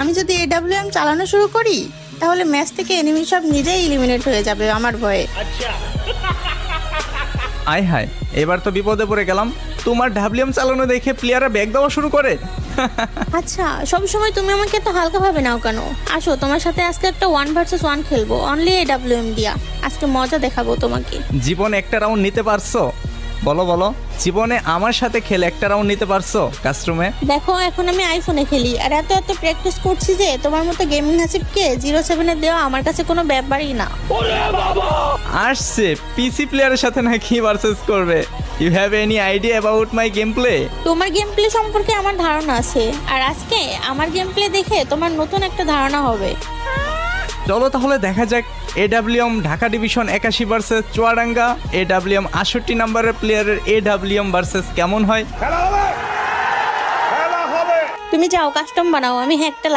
আমি যদি এডাব্লিউএম চালানো শুরু করি তাহলে ম্যাচ থেকে এনিমি সব নিজেই ইলিমিনেট হয়ে যাবে আমার ভয়ে। আয় হায় এবার তো বিপদে পড়ে গেলাম। তোমার ডাব্লিউএম চালানো দেখে প্লেয়াররা ব্যাগ দেওয়া শুরু করে। আচ্ছা সব সময় তুমি আমাকে তো হালকা ভাবে নাও কেন? আসো তোমার সাথে আজকে একটা ওয়ান ভার্সেস ওয়ান খেলব। অনলি এডাব্লিউএম দিয়া। আজকে মজা দেখাবো তোমাকে। জীবন একটা রাউন্ড নিতে পারছ? বলো বলো জীবনে আমার সাথে খেলে একটা রাউন্ড নিতে পারছ কাস্টমে দেখো এখন আমি আইফোনে খেলি। আর এত এত প্র্যাকটিস করছি যে তোমার মতো গেমিং হাসিবকে জিরো সেভেনে দেওয়া আমার কাছে কোনো ব্যাপারই না। আসছে পিসি প্লেয়ারের সাথে নাকি ভার্সেস করবে। You have any idea about my game play তোমার গেম প্লে সম্পর্কে আমার ধারণা আছে। আর আজকে আমার গেম প্লে দেখে তোমার নতুন একটা ধারণা হবে। চলো তাহলে দেখা যাক এ এডাব্লিউএম ঢাকা ডিভিশন একাশি ভার্সেস চুয়াডাঙ্গা এ এডাব্লিউএম আষট্টি নাম্বারের প্লেয়ারের এডাব্লিউএম ভার্সেস কেমন হয়? তুমি যাও কাস্টম বানাও আমি হ্যাঁ লাগিয়ে